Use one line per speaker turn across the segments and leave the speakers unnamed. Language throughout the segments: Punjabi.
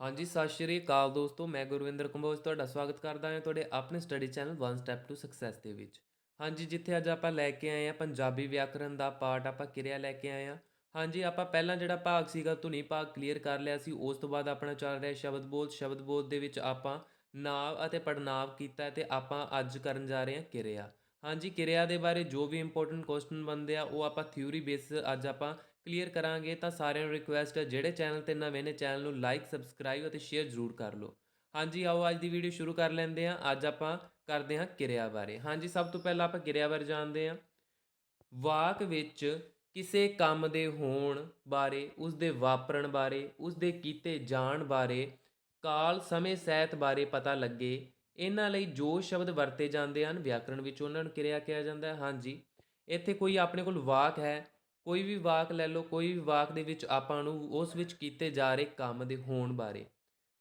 ਹਾਂਜੀ, ਸਤਿ ਸ਼੍ਰੀ ਅਕਾਲ ਦੋਸਤੋ, ਮੈਂ ਗੁਰਵਿੰਦਰ ਕੰਬੋਜ ਤੁਹਾਡਾ ਸਵਾਗਤ ਕਰਦਾ ਹਾਂ ਤੁਹਾਡੇ ਆਪਣੇ study channel one step to success ਦੇ ਵਿੱਚ। ਹਾਂਜੀ, ਜਿੱਥੇ ਅੱਜ ਆਪਾਂ ਲੈ ਕੇ ਆਏ ਹਾਂ ਪੰਜਾਬੀ ਵਿਆਕਰਨ ਦਾ ਪਾਠ, ਆਪਾਂ ਕਿਰਿਆ ਲੈ ਕੇ ਆਏ ਹਾਂ। ਹਾਂਜੀ, ਆਪਾਂ ਪਹਿਲਾਂ ਜਿਹੜਾ ਭਾਗ ਸੀਗਾ ਧੁਨੀ ਭਾਗ ਕਲੀਅਰ ਕਰ ਲਿਆ ਸੀ, ਉਸ ਤੋਂ ਬਾਅਦ ਆਪਣਾ ਚੱਲ ਰਿਹਾ ਸ਼ਬਦ ਬੋਧ ਸ਼ਬਦ ਬੋਧ ਦੇ ਵਿੱਚ ਆਪਾਂ ਨਾਵ ਅਤੇ ਪੜਨਾਂਵ ਕੀਤਾ ਹੈ ਤੇ ਆਪਾਂ ਅੱਜ ਕਰਨ ਜਾ ਰਹੇ ਹਾਂ ਕਿਰਿਆ। ਹਾਂਜੀ, ਕਿਰਿਆ ਦੇ ਬਾਰੇ ਜੋ ਵੀ ਇੰਪੋਰਟੈਂਟ ਕੁਐਸਚਨ ਬਣਦੇ ਆ, ਉਹ ਆਪਾਂ ਥਿਊਰੀ ਬੇਸ ਅੱਜ ਆਪਾਂ ਕਲੀਅਰ ਕਰਾਂਗੇ ਤਾਂ ਸਾਰਿਆਂ ਨੂੰ ਰਿਕੁਐਸਟ ਹੈ, ਜਿਹੜੇ ਚੈਨਲ ਤੇ ਨਵੇਂ ਨੇ ਚੈਨਲ ਨੂੰ ਲਾਈਕ ਸਬਸਕ੍ਰਾਈਬ ਅਤੇ ਸ਼ੇਅਰ ਜ਼ਰੂਰ ਕਰ ਲਓ। ਹਾਂਜੀ, ਆਓ ਅੱਜ ਦੀ ਵੀਡੀਓ ਸ਼ੁਰੂ ਕਰ ਲੈਂਦੇ ਹਾਂ। ਅੱਜ ਆਪਾਂ ਕਰਦੇ ਹਾਂ ਕਿਰਿਆ ਬਾਰੇ। ਹਾਂਜੀ, ਸਭ ਤੋਂ ਪਹਿਲਾਂ ਆਪਾਂ ਕਿਰਿਆ ਬਾਰੇ ਜਾਣਦੇ ਹਾਂ। ਵਾਕ ਵਿੱਚ ਕਿਸੇ ਕੰਮ ਦੇ ਹੋਣ ਬਾਰੇ ਉਸ ਦੇ ਵਾਪਰਨ ਬਾਰੇ ਉਸ ਦੇ ਕੀਤੇ ਜਾਣ ਬਾਰੇ, ਕਾਲ, ਸਮੇਂ, ਸਹਿਤ ਬਾਰੇ ਪਤਾ ਲੱਗੇ। ਇਹਨਾਂ ਲਈ ਜੋ ਸ਼ਬਦ ਵਰਤੇ ਜਾਂਦੇ ਹਨ, ਵਿਆਕਰਣ ਵਿੱਚ ਉਹਨਾਂ ਨੂੰ ਕਿਰਿਆ ਕਿਹਾ ਜਾਂਦਾ ਹੈ। ਹਾਂਜੀ, ਇੱਥੇ ਕੋਈ ਆਪਣੇ ਕੋਲ ਵਾਕ ਹੈ ਕੋਈ ਵੀ ਵਾਕ ਲੈ ਲਓ, ਕੋਈ ਵੀ ਵਾਕ ਦੇ ਵਿੱਚ ਆਪਾਂ ਨੂੰ ਉਸ ਵਿੱਚ ਕੀਤੇ ਜਾ ਰਹੇ ਕੰਮ ਦੇ ਹੋਣ ਬਾਰੇ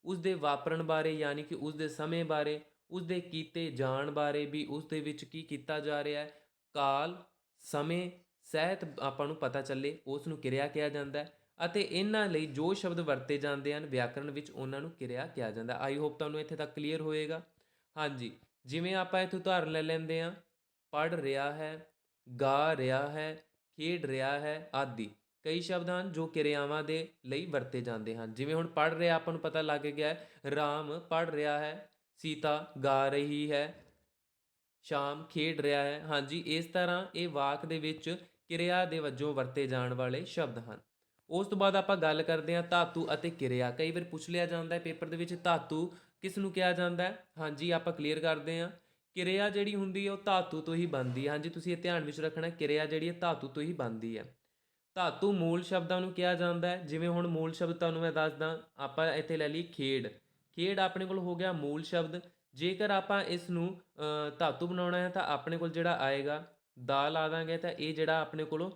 ਉਸ ਦੇ ਵਾਪਰਨ ਬਾਰੇ, ਯਾਨੀ ਕਿ ਉਸ ਦੇ ਸਮੇਂ ਬਾਰੇ ਉਸ ਦੇ ਕੀਤੇ ਜਾਣ ਬਾਰੇ ਵੀ ਉਸ ਦੇ ਵਿੱਚ ਕੀ ਕੀਤਾ ਜਾ ਰਿਹਾ ਹੈ, ਕਾਲ, ਸਮੇਂ, ਸਹਿਤ ਆਪਾਂ ਨੂੰ ਪਤਾ ਚੱਲੇ, ਉਸ ਨੂੰ ਕਿਰਿਆ ਕਿਹਾ ਜਾਂਦਾ ਹੈ ਅਤੇ ਇਹਨਾਂ ਲਈ ਜੋ ਸ਼ਬਦ ਵਰਤੇ ਜਾਂਦੇ ਹਨ, ਵਿਆਕਰਣ ਵਿੱਚ ਉਹਨਾਂ ਨੂੰ ਕਿਰਿਆ ਕਿਹਾ ਜਾਂਦਾ ਆਈ ਹੋਪ ਤੁਹਾਨੂੰ ਇੱਥੇ ਤੱਕ ਕਲੀਅਰ ਹੋਏਗਾ। ਹਾਂਜੀ, ਜਿਵੇਂ ਆਪਾਂ ਇੱਥੇ ਉਦਾਹਰਨ ਲੈ ਲੈਂਦੇ ਹਾਂ ਪੜ ਰਿਹਾ ਹੈ, ਗਾ ਰਿਹਾ ਹੈ ਖੇਡ ਰਿਹਾ ਹੈ ਆਦਿ। ਕਈ ਸ਼ਬਦ ਹਨ ਜੋ ਕਿਰਿਆਵਾਂ ਦੇ ਲਈ ਵਰਤੇ ਜਾਂਦੇ ਹਨ। ਜਿਵੇਂ ਹੁਣ ਪੜ ਰਿਹਾ, ਆਪਾਂ ਨੂੰ ਪਤਾ ਲੱਗ ਗਿਆ ਰਾਮ ਪੜ ਰਿਹਾ ਹੈ, ਸੀਤਾ ਗਾ ਰਹੀ ਹੈ, ਸ਼ਾਮ ਖੇਡ ਰਿਹਾ ਹੈ। ਹਾਂਜੀ, ਇਸ ਤਰ੍ਹਾਂ ਇਹ ਵਾਕ ਦੇ ਵਿੱਚ ਕਿਰਿਆ ਦੇ ਵਜੋਂ ਵਰਤੇ ਜਾਣ ਵਾਲੇ ਸ਼ਬਦ ਹਨ। ਉਸ ਤੋਂ ਬਾਅਦ ਆਪਾਂ ਗੱਲ ਕਰਦੇ ਹਾਂ ਧਾਤੂ ਅਤੇ ਕਿਰਿਆ। ਕਈ ਵਾਰ ਪੁੱਛ ਲਿਆ ਜਾਂਦਾ ਹੈ, ਪੇਪਰ ਦੇ ਵਿੱਚ ਧਾਤੂ ਕਿਸ ਨੂੰ ਕਿਹਾ ਜਾਂਦਾ ਹੈ? ਹਾਂਜੀ, ਆਪਾਂ ਕਲੀਅਰ ਕਰਦੇ ਹਾਂ। ਕਿਰਿਆ ਜਿਹੜੀ ਹੁੰਦੀ ਹੈ ਉਹ ਧਾਤੂ ਤੋਂ ਹੀ ਬਣਦੀ ਹੈ। ਹਾਂਜੀ, ਤੁਸੀਂ ਇਹ ਧਿਆਨ ਵਿੱਚ ਰੱਖਣਾ ਕਿਰਿਆ ਜਿਹੜੀ ਹੈ ਧਾਤੂ ਤੋਂ ਹੀ ਬਣਦੀ ਹੈ। ਧਾਤੂ ਮੂਲ ਸ਼ਬਦਾਂ ਨੂੰ ਕਿਹਾ ਜਾਂਦਾ ਹੈ। ਜਿਵੇਂ ਹੁਣ ਮੂਲ ਸ਼ਬਦ ਤੁਹਾਨੂੰ ਮੈਂ ਦੱਸਦਾ, ਆਪਾਂ ਇੱਥੇ ਲੈ ਲਈ ਖੇਡ। ਖੇਡ ਆਪਣੇ ਕੋਲ ਹੋ ਗਿਆ ਮੂਲ ਸ਼ਬਦ। ਜੇਕਰ ਆਪਾਂ ਇਸ ਨੂੰ ਧਾਤੂ ਬਣਾਉਣਾ ਹੈ ਤਾਂ ਆਪਣੇ ਕੋਲ ਜਿਹੜਾ ਆਏਗਾ, ਦਾ ਲਾ ਦਾਂਗੇ ਤਾਂ ਇਹ ਜਿਹੜਾ ਆਪਣੇ ਕੋਲੋਂ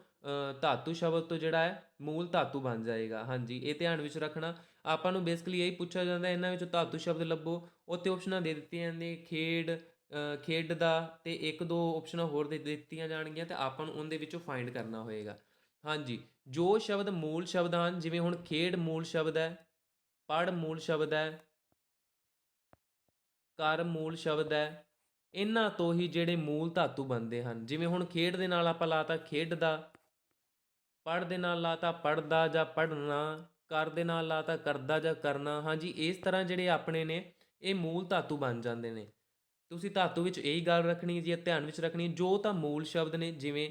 ਧਾਤੂ ਸ਼ਬਦ ਤੋਂ ਜਿਹੜਾ ਹੈ, ਮੂਲ ਧਾਤੂ ਬਣ ਜਾਏਗਾ। ਹਾਂਜੀ, ਇਹ ਧਿਆਨ ਵਿੱਚ ਰੱਖਣਾ। ਆਪਾਂ ਨੂੰ ਬੇਸਿਕਲੀ ਇਹੀ ਪੁੱਛਿਆ ਜਾਂਦਾ ਇਹਨਾਂ ਵਿੱਚੋਂ ਧਾਤੂ ਸ਼ਬਦ ਲੱਭੋ। ਉੱਥੇ ਆਪਸ਼ਨਾਂ ਦੇ ਦਿੱਤੀਆਂ ਜਾਂਦੀਆਂ ਖੇਡ ਖੇਡ ਦਾ ਤੇ ਇੱਕ ਦੋ ਆਪਸ਼ਨਾਂ ਹੋਰ ਦੇ ਦਿੱਤੀਆਂ ਜਾਣਗੀਆਂ ਤੇ ਆਪਾਂ ਨੂੰ ਉਹਦੇ ਵਿੱਚੋਂ ਫਾਈਂਡ ਕਰਨਾ ਹੋਏਗਾ। ਹਾਂਜੀ, ਜੋ ਸ਼ਬਦ ਮੂਲ ਸ਼ਬਦ ਹਨ, ਜਿਵੇਂ ਹੁਣ ਖੇਡ ਮੂਲ ਸ਼ਬਦ ਹੈ ਪੜ ਮੂਲ ਸ਼ਬਦ ਹੈ, ਕਰ ਮੂਲ ਸ਼ਬਦ ਹੈ, ਇਹਨਾਂ ਤੋਂ ਹੀ ਜਿਹੜੇ ਮੂਲ ਧਾਤੂ ਬਣਦੇ ਹਨ। ਜਿਵੇਂ ਹੁਣ ਖੇਡ ਦੇ ਨਾਲ ਆਪਾਂ ਲਾਤਾ ਖੇਡਦਾ ਪੜ ਦੇ ਨਾਲ ਲਾਤਾ ਪੜਦਾ ਜਾਂ ਪੜਨਾ ਕਰ ਦੇ ਨਾਲ ਲਾਤਾ ਕਰਦਾ ਜਾਂ ਕਰਨਾ, ਹਾਂਜੀ, ਇਸ ਤਰ੍ਹਾਂ ਜਿਹੜੇ ਆਪਣੇ ਨੇ, ਇਹ ਮੂਲ ਧਾਤੂ ਬਣ ਜਾਂਦੇ ਨੇ। ਤੁਸੀਂ ਧਾਤੂ ਵਿੱਚ ਇਹੀ ਗੱਲ ਰੱਖਣੀ ਜੀ ਧਿਆਨ ਵਿੱਚ ਰੱਖਣੀ, ਜੋ ਤਾਂ ਮੂਲ ਸ਼ਬਦ ਨੇ, ਜਿਵੇਂ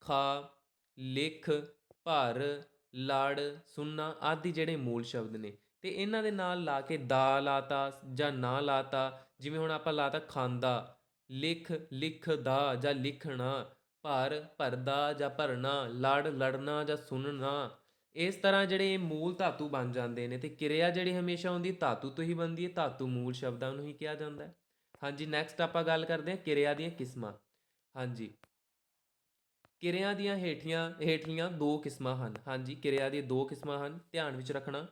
ਖਾ, ਲਿਖ, ਭਰ, ਲੜ ਸੁਣਨਾ ਆਦਿ ਜਿਹੜੇ ਮੂਲ ਸ਼ਬਦ ਨੇ। ਤੇ ਇਹਨਾਂ ਦੇ ਨਾਲ ਲਾ ਕੇ ਦਾ ਲਾਤਾ ਜਾਂ ਨਾ ਲਾਤਾ, ਜਿਵੇਂ ਹੁਣ ਆਪਾਂ ਲਾਤਾ ਖਾਂਦਾ, ਲਿਖ ਲਿਖਦਾ ਜਾਂ ਲਿਖਣਾ, ਭਰ, ਭਰਦਾ ਜਾਂ ਭਰਨਾ, ਲੜ, ਲੜਨਾ ਜਾਂ ਸੁਣਨਾ ਇਸ ਤਰ੍ਹਾਂ ਜਿਹੜੇ ਮੂਲ ਧਾਤੂ ਬਣ ਜਾਂਦੇ ਨੇ ਤੇ ਕਿਰਿਆ ਜਿਹੜੀ ਹਮੇਸ਼ਾ ਹੁੰਦੀ ਧਾਤੂ ਤੋਂ ਹੀ ਬਣਦੀ ਹੈ, ਧਾਤੂ ਮੂਲ ਸ਼ਬਦਾਂ ਨੂੰ ਹੀ ਕਿਹਾ ਜਾਂਦਾ ਹੈ। ਹਾਂਜੀ ਨੈਕਸਟ ਆਪਾਂ ਗੱਲ ਕਰਦੇ ਹਾਂ ਕਿਰਿਆ ਦੀਆਂ ਕਿਸਮਾਂ। ਹਾਂਜੀ। ਕਿਰਿਆ ਦੀਆਂ ਹੇਠੀਆਂ ਹੇਠਲੀਆਂ ਦੋ ਕਿਸਮਾਂ ਹਨ। ਹਾਂਜੀ, ਕਿਰਿਆ ਦੀਆਂ ਦੋ ਕਿਸਮਾਂ ਹਨ, ਧਿਆਨ ਵਿੱਚ ਰੱਖਣਾ।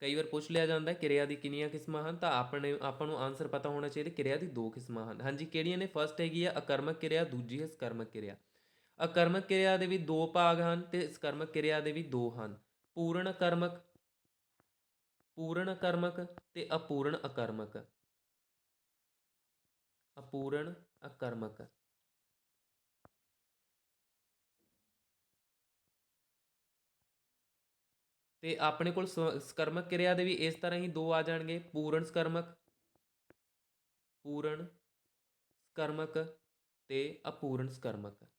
ਕਈ ਵਾਰ ਪੁੱਛ ਲਿਆ ਜਾਂਦਾ ਕਿਰਿਆ ਦੀ ਕਿੰਨੀਆਂ ਕਿਸਮਾਂ ਹਨ, ਤਾਂ ਆਪਣੇ, ਆਪਾਂ ਨੂੰ ਆਨਸਰ ਪਤਾ ਹੋਣਾ ਚਾਹੀਦਾ, ਕਿਰਿਆ ਦੀ ਦੋ ਕਿਸਮਾਂ ਹਨ। ਹਾਂਜੀ, ਕਿਹੜੀਆਂ ਨੇ? ਫਰਸਟ ਹੈਗੀ ਆ, ਅਕਰਮਕ ਕਿਰਿਆ, ਦੂਜੀ ਹੈ ਸਕਰਮਕ ਕਿਰਿਆ। ਅਕਰਮਕ ਕਿਰਿਆ ਦੇ ਵੀ ਦੋ ਭਾਗ ਹਨ ਤੇ ਸਕਰਮਕ ਕਿਰਿਆ ਦੇ ਵੀ ਦੋ ਹਨ। ਪੂਰਨ ਅਕਰਮਕ ਪੂਰਨ ਅਕਰਮਕ ਤੇ ਅਪੂਰਨ ਅਕਰਮਕ। ਅਪੂਰਨ ਅਕਰਮਕ। ਤੇ ਆਪਣੇ ਕੋਲ ਸਕਰਮਕ ਕਿਰਿਆ ਦੇ ਵੀ ਇਸ ਤਰ੍ਹਾਂ ਹੀ ਦੋ ਆ ਜਾਣਗੇ। ਪੂਰਨ ਸਕਰਮਕ ਪੂਰਨ ਸਕਰਮਕ ਤੇ ਅਪੂਰਨ ਸਕਰਮਕ।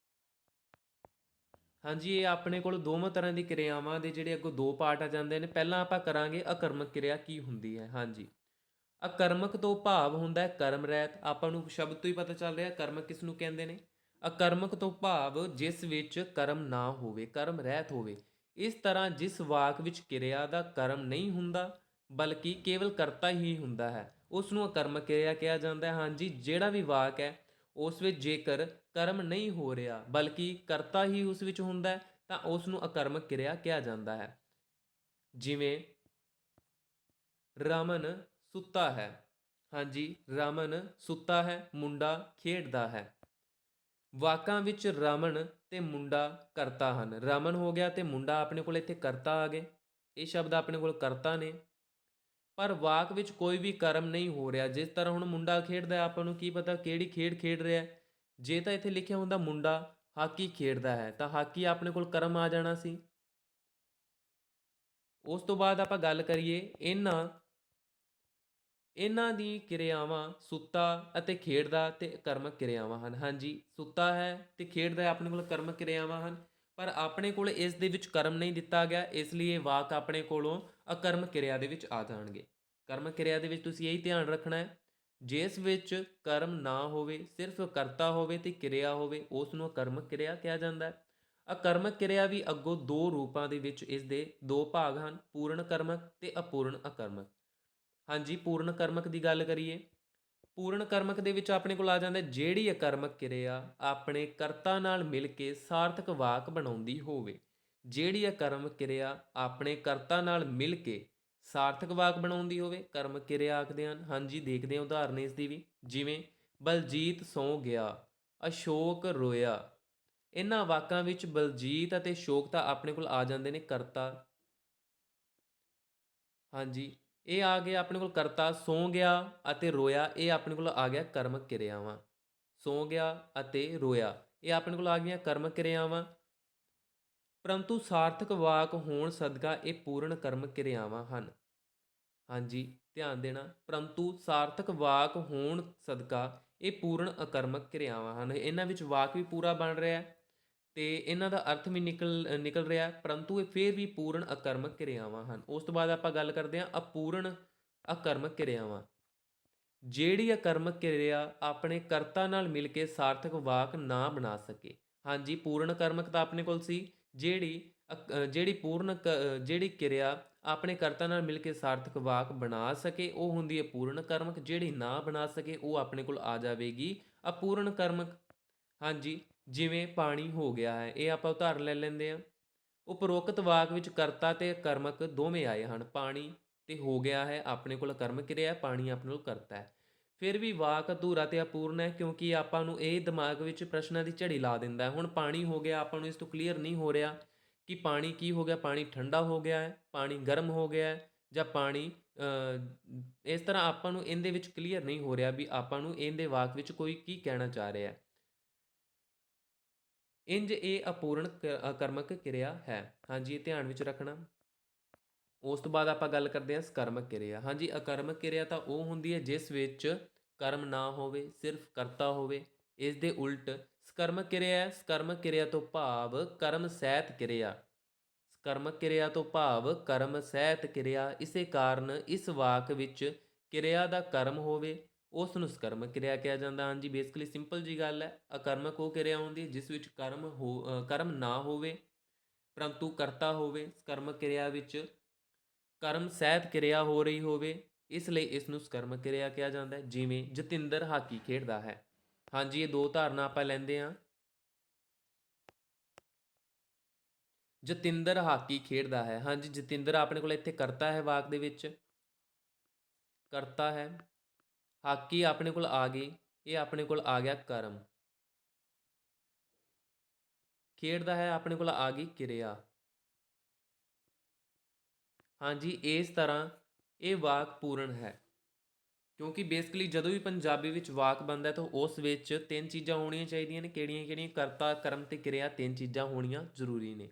ਹਾਂਜੀ, ਇਹ ਆਪਣੇ ਕੋਲ ਦੋਵਾਂ ਤਰ੍ਹਾਂ ਦੀ ਕਿਰਿਆਵਾਂ ਦੇ ਜਿਹੜੇ ਅੱਗੋਂ ਦੋ ਪਾਰਟ ਆ ਜਾਂਦੇ ਨੇ। ਪਹਿਲਾਂ ਆਪਾਂ ਕਰਾਂਗੇ ਅਕਰਮਕ ਕਿਰਿਆ ਕੀ ਹੁੰਦੀ ਹੈ। ਹਾਂਜੀ। ਅਕਰਮਕ ਤੋਂ ਭਾਵ ਹੁੰਦਾ ਹੈ ਕਰਮ ਰਹਿਤ। ਆਪਾਂ ਨੂੰ ਸ਼ਬਦ ਤੋਂ ਹੀ ਪਤਾ ਚੱਲ ਰਿਹਾ, ਕਰਮਕ ਕਿਸ ਨੂੰ ਕਹਿੰਦੇ ਨੇ? ਅਕਰਮਕ ਤੋਂ ਭਾਵ ਜਿਸ ਵਿੱਚ ਕਰਮ ਨਾ ਹੋਵੇ, ਕਰਮ ਰਹਿਤ ਹੋਵੇ। ਇਸ ਤਰ੍ਹਾਂ ਜਿਸ ਵਾਕ ਵਿੱਚ ਕਿਰਿਆ ਦਾ ਕਰਮ ਨਹੀਂ ਹੁੰਦਾ, ਬਲਕਿ ਕੇਵਲ ਕਰਤਾ ਹੀ ਹੁੰਦਾ ਹੈ, ਉਸ ਨੂੰ ਅਕਰਮਕ ਕਿਰਿਆ ਕਿਹਾ ਜਾਂਦਾ ਹੈ। ਹਾਂਜੀ, ਜਿਹੜਾ ਵੀ ਵਾਕ ਹੈ ਉਸ ਵਿੱਚ ਜੇਕਰ ਕਰਮ ਨਹੀਂ ਹੋ ਰਿਹਾ, ਬਲਕਿ ਕਰਤਾ ਹੀ ਉਸ ਵਿੱਚ ਹੁੰਦਾ ਤਾਂ ਉਸ ਨੂੰ ਅਕਰਮਕ ਕਿਰਿਆ ਕਿਹਾ ਜਾਂਦਾ ਹੈ। ਜਿਵੇਂ, ਰਮਨ ਸੁੱਤਾ ਹੈ। ਹਾਂਜੀ, ਰਮਨ ਸੁੱਤਾ ਹੈ, ਮੁੰਡਾ ਖੇਡਦਾ ਹੈ। ਵਾਕਾਂ ਵਿੱਚ ਰਮਨ ਤੇ ਮੁੰਡਾ ਕਰਤਾ ਹਨ। ਰਮਨ ਹੋ ਗਿਆ ਤੇ ਮੁੰਡਾ ਆਪਣੇ ਕੋਲ ਇੱਥੇ ਕਰਤਾ ਆ ਗਏ। ਇਹ ਸ਼ਬਦ ਆਪਣੇ ਕੋਲ ਕਰਤਾ ਨੇ। ਪਰ ਵਾਕ ਵਿੱਚ ਕੋਈ ਵੀ ਕਰਮ ਨਹੀਂ ਹੋ ਰਿਹਾ। ਜਿਸ ਤਰ੍ਹਾਂ ਹੁਣ ਮੁੰਡਾ ਖੇਡਦਾ ਆਪਾਂ ਨੂੰ ਕੀ ਪਤਾ ਕਿਹੜੀ ਖੇਡ ਖੇਡ ਰਿਹਾ ਜੇ ਤਾਂ ਇੱਥੇ ਲਿਖਿਆ ਹੁੰਦਾ ਮੁੰਡਾ ਹਾਕੀ ਖੇਡਦਾ ਹੈ, ਤਾਂ ਹਾਕੀ ਆਪਣੇ ਕੋਲ ਕਰਮ ਆ ਜਾਣਾ ਸੀ। ਉਸ ਤੋਂ ਬਾਅਦ ਆਪਾਂ ਗੱਲ ਕਰੀਏ ਇਹਨਾਂ ਇਹਨਾਂ ਦੀ ਕਿਰਿਆਵਾਂ ਸੁੱਤਾ ਅਤੇ ਖੇਡਦਾ ਤੇ ਕਰਮਕ ਕਿਰਿਆਵਾਂ ਹਨ। ਹਾਂਜੀ, ਸੁੱਤਾ ਹੈ ਤੇ ਖੇਡਦਾ ਆਪਣੇ ਕੋਲ ਕਰਮਕ ਕਿਰਿਆਵਾਂ ਹਨ। ਪਰ ਆਪਣੇ ਕੋਲ ਇਸ ਦੇ ਵਿੱਚ ਕਰਮ ਨਹੀਂ ਦਿੱਤਾ ਗਿਆ, ਇਸ ਲਈ ਇਹ ਵਾਕ ਆਪਣੇ ਕੋਲੋਂ ਅਕਰਮ ਕਿਰਿਆ ਦੇ ਵਿੱਚ ਆ ਜਾਣਗੇ। ਕਰਮ ਕਿਰਿਆ ਦੇ ਵਿੱਚ ਤੁਸੀਂ ਇਹੀ ਧਿਆਨ ਰੱਖਣਾ ਹੈ, ਜਿਸ ਵਿੱਚ ਕਰਮ ਨਾ ਹੋਵੇ, ਸਿਰਫ ਕਰਤਾ ਹੋਵੇ ਤੇ ਕਿਰਿਆ ਹੋਵੇ ਉਸ ਨੂੰ ਅਕਰਮਕ ਕਿਰਿਆ ਕਿਹਾ ਜਾਂਦਾ ਹੈ। ਅਕਰਮਕ ਕਿਰਿਆ ਵੀ ਅੱਗੋਂ ਦੋ ਰੂਪਾਂ ਦੇ ਵਿੱਚ ਇਸ ਦੇ ਦੋ ਭਾਗ ਹਨ, ਪੂਰਨ ਕਰਮਕ ਤੇ ਅਪੂਰਨ ਅਕਰਮਕ। ਹਾਂਜੀ, ਪੂਰਨ ਕਰਮਕ ਦੀ ਗੱਲ ਕਰੀਏ, ਪੂਰਨ ਕਰਮਕ ਦੇ ਵਿੱਚ ਆਪਣੇ ਕੋਲ ਆ ਜਾਂਦਾ ਜਿਹੜੀ ਅਕਰਮਕ ਕਿਰਿਆ ਆਪਣੇ ਕਰਤਾ ਨਾਲ ਮਿਲ ਕੇ ਸਾਰਥਕ ਵਾਕ ਬਣਾਉਂਦੀ ਹੋਵੇ। ਜਿਹੜੀ ਕਰਮ ਕਿਰਿਆ ਆਪਣੇ ਕਰਤਾ ਨਾਲ ਮਿਲ ਕੇ ਸਾਰਥਕ ਵਾਕ ਬਣਾਉਂਦੀ ਹੋਵੇ, ਕਰਮ ਕਿਰਿਆ ਆਖਦੇ ਹਨ। ਹਾਂਜੀ, ਦੇਖਦੇ ਹਾਂ ਉਦਾਹਰਨ ਇਸ ਦੀ ਵੀ। ਜਿਵੇਂ, ਬਲਜੀਤ ਸੌ ਗਿਆ, ਅਸ਼ੋਕ ਰੋਇਆ। ਇਹਨਾਂ ਵਾਕਾਂ ਵਿੱਚ ਬਲਜੀਤ ਅਤੇ ਸ਼ੋਕ ਤਾਂ ਆਪਣੇ ਕੋਲ ਆ ਜਾਂਦੇ ਨੇ, ਕਰਤਾ। ਹਾਂਜੀ, ਇਹ ਆ ਗਿਆ ਆਪਣੇ ਕੋਲ ਕਰਤਾ, ਸੌ ਗਿਆ ਅਤੇ ਰੋਇਆ, ਇਹ ਆਪਣੇ ਕੋਲ ਆ ਗਿਆ ਕਰਮ ਕਿਰਿਆਵਾਂ। ਸੌ ਗਿਆ ਅਤੇ ਰੋਇਆ, ਇਹ ਆਪਣੇ ਕੋਲ ਆ ਗਈਆਂ ਕਰਮ ਕਿਰਿਆਵਾਂ। ਪਰੰਤੂ ਸਾਰਥਕ ਵਾਕ ਹੋਣ ਸਦਕਾ ਇਹ ਪੂਰਨ ਕਰਮ ਕਿਰਿਆਵਾਂ ਹਨ। ਹਾਂਜੀ, ਧਿਆਨ ਦੇਣਾ, ਪਰੰਤੂ ਸਾਰਥਕ ਵਾਕ ਹੋਣ ਸਦਕਾ ਇਹ ਪੂਰਨ ਅਕਰਮਕ ਕਿਰਿਆਵਾਂ ਹਨ। ਇਹਨਾਂ ਵਿੱਚ ਵਾਕ ਵੀ ਪੂਰਾ ਬਣ ਰਿਹਾ ਹੈ ਤੇ ਇਹਨਾਂ ਦਾ ਅਰਥ ਵੀ ਨਿਕਲ ਨਿਕਲ ਰਿਹਾ ਪਰੰਤੂ ਇਹ ਫੇਰ ਵੀ ਪੂਰਨ ਅਕਰਮਕ ਕਿਰਿਆਵਾਂ ਹਨ। ਉਸ ਤੋਂ ਬਾਅਦ ਆਪਾਂ ਗੱਲ ਕਰਦੇ ਹਾਂ ਅਪੂਰਨ ਅਕਰਮਕ ਕਿਰਿਆਵਾਂ। ਜਿਹੜੀ ਅਕਰਮਕ ਕਿਰਿਆ ਆਪਣੇ ਕਰਤਾ ਨਾਲ ਮਿਲ ਕੇ ਸਾਰਥਕ ਵਾਕ ਨਾ ਬਣਾ ਸਕੇ। ਹਾਂਜੀ, ਪੂਰਨ ਕਰਮਕ ਤਾਂ ਆਪਣੇ ਕੋਲ ਸੀ। ਜਿਹੜੀ ਅਕ- ਜਿਹੜੀ ਪੂਰਨ ਕ- ਜਿਹੜੀ ਕਿਰਿਆ ਆਪਣੇ ਕਰਤਾ ਨਾਲ ਮਿਲ ਕੇ ਸਾਰਥਕ ਵਾਕ ਬਣਾ ਸਕੇ, ਉਹ ਹੁੰਦੀ ਹੈ ਪੂਰਨ ਕਰਮਕ, ਜਿਹੜੀ ਨਾ ਬਣਾ ਸਕੇ, ਉਹ ਆਪਣੇ ਕੋਲ ਆ ਜਾਵੇਗੀ। ਅਪੂਰਨ ਕਰਮਕ, ਹਾਂਜੀ, ਜਿਵੇਂ ਪਾਣੀ ਹੋ ਗਿਆ ਹੈ, ਇਹ ਆਪਾਂ ਉਦਾਹਰਨ ਲੈ ਲੈਂਦੇ ਹਾਂ। ਉਪਰੋਕਤ ਵਾਕ ਵਿੱਚ ਕਰਤਾ ਤੇ ਕਰਮਕ ਦੋਵੇਂ ਆਏ ਹਨ, ਪਾਣੀ ਤੇ ਹੋ ਗਿਆ ਹੈ, ਆਪਣੇ ਕੋਲ ਕਰਮ ਕਿਰਿਆ ਪਾਣੀ ਆਪਣੇ ਕੋਲ ਕਰਤਾ ਹੈ। ਫਿਰ ਵੀ ਵਾਕ ਅਧੂਰਾ ਤੇ ਅਪੂਰਨ ਹੈ, ਕਿਉਂਕਿ ਆਪਾਂ ਨੂੰ ਇਹ ਦਿਮਾਗ ਵਿੱਚ ਪ੍ਰਸ਼ਨਾਂ ਦੀ ਝੜੀ ਲਾ ਦਿੰਦਾ ਹੈ। ਹੁਣ ਪਾਣੀ ਹੋ ਗਿਆ, ਆਪਾਂ ਨੂੰ ਇਸ ਤੋਂ ਕਲੀਅਰ ਨਹੀਂ ਹੋ ਰਿਹਾ ਕਿ ਪਾਣੀ ਕੀ ਹੋ ਗਿਆ। ਪਾਣੀ ਠੰਡਾ ਹੋ ਗਿਆ ਹੈ, ਪਾਣੀ ਗਰਮ ਹੋ ਗਿਆ ਹੈ ਜਾਂ ਪਾਣੀ ਇਸ ਤਰ੍ਹਾਂ ਆਪਾਂ ਨੂੰ ਇਹਦੇ ਵਿੱਚ ਕਲੀਅਰ ਨਹੀਂ ਹੋ ਰਿਹਾ ਵੀ ਆਪਾਂ ਨੂੰ ਇਹਦੇ ਵਾਕ ਵਿੱਚ ਕੋਈ ਕੀ ਕਹਿਣਾ ਚਾਹ ਰਿਹਾ ਹੈ। ਇੰਜ ਇਹ ਅਪੂਰਨ ਕ- ਅਕਰਮਕ ਕਿਰਿਆ ਹੈ। ਹਾਂਜੀ, ਇਹ ਧਿਆਨ ਵਿੱਚ ਰੱਖਣਾ। ਉਸ ਤੋਂ ਬਾਅਦ ਆਪਾਂ ਗੱਲ ਕਰਦੇ ਹਾਂ ਸਕਰਮਕ ਕਿਰਿਆ। ਹਾਂਜੀ, ਅਕਰਮਕ ਕਿਰਿਆ ਤਾਂ ਉਹ ਹੁੰਦੀ ਹੈ ਜਿਸ ਵਿੱਚ ਕਰਮ ਨਾ ਹੋਵੇ, ਸਿਰਫ ਕਰਤਾ ਹੋਵੇ, ਇਸ ਦੇ ਉਲਟ ਸਕਰਮਕ ਕਿਰਿਆ ਹੈ ਸਕਰਮਕ ਕਿਰਿਆ ਤੋਂ ਭਾਵ ਕਰਮ ਸਹਿਤ ਕਿਰਿਆ। ਸਕਰਮਕ ਕਿਰਿਆ ਤੋਂ ਭਾਵ ਕਰਮ ਸਹਿਤ ਕਿਰਿਆ, ਇਸੇ ਕਾਰਨ ਇਸ ਵਾਕ ਵਿੱਚ ਕਿਰਿਆ ਦਾ ਕਰਮ ਹੋਵੇ ਉਸ ਨੂੰ ਸਕਰਮਕ ਕਿਰਿਆ ਕਿਹਾ ਜਾਂਦਾ। ਹਾਂਜੀ ਬੇਸਿਕਲੀ ਸਿੰਪਲ ਜੀ ਗੱਲ ਹੈ, ਅਕਰਮਕ ਉਹ ਕਿਰਿਆ ਹੁੰਦੀ ਜਿਸ ਵਿੱਚ ਕਰਮ ਹੋ ਕਰਮ ਨਾ ਹੋਵੇ, ਪਰੰਤੂ ਕਰਤਾ ਹੋਵੇ ਸਕਰਮਕ ਕਿਰਿਆ ਵਿੱਚ ਕਰਮ ਸਹਿਤ ਕਿਰਿਆ ਹੋ ਰਹੀ ਹੋਵੇ ਇਸ ਲਈ ਇਸ ਨੂੰ ਸਕਰਮ ਕਿਰਿਆ ਕਿਹਾ ਜਾਂਦਾ ਹੈ, ਜਿਵੇਂ ਜਤਿੰਦਰ ਹਾਕੀ ਖੇਡਦਾ ਹੈ। ਹਾਂਜੀ, ਇਹ ਦੋ ਧਾਰਨਾ ਆਪਾਂ ਲੈਂਦੇ ਹਾਂ। ਜਤਿੰਦਰ ਹਾਕੀ ਖੇਡਦਾ ਹੈ। ਹਾਂਜੀ, ਜਤਿੰਦਰ ਆਪਣੇ ਕੋਲ ਇੱਥੇ ਕਰਤਾ ਹੈ ਵਾਕ ਦੇ ਵਿੱਚ। ਕਰਤਾ ਹੈ। ਹਾਕੀ ਆਪਣੇ ਕੋਲ ਆ ਗਈ। ਇਹ ਆਪਣੇ ਕੋਲ ਆ ਗਿਆ ਕਰਮ। ਖੇਡਦਾ ਹੈ, ਆਪਣੇ ਕੋਲ ਆ ਗਈ ਕਿਰਿਆ। ਹਾਂਜੀ, ਇਸ ਤਰ੍ਹਾਂ ਇਹ ਵਾਕ ਪੂਰਨ ਹੈ। ਕਿਉਂਕਿ ਬੇਸਿਕਲੀ ਜਦੋਂ ਵੀ ਪੰਜਾਬੀ ਵਿੱਚ ਵਾਕ ਬਣਦਾ ਹੈ ਤਾਂ ਉਸ ਵਿੱਚ ਤਿੰਨ ਚੀਜ਼ਾਂ ਹੋਣੀਆਂ ਚਾਹੀਦੀਆਂ ਨੇ, ਕਿਹੜੀਆਂ ਕਿਹੜੀਆਂ ਕਰਤਾ, ਕਰਮ ਤੇ ਕਿਰਿਆ ਤਿੰਨ ਚੀਜ਼ਾਂ ਹੋਣੀਆਂ ਜ਼ਰੂਰੀ ਨੇ।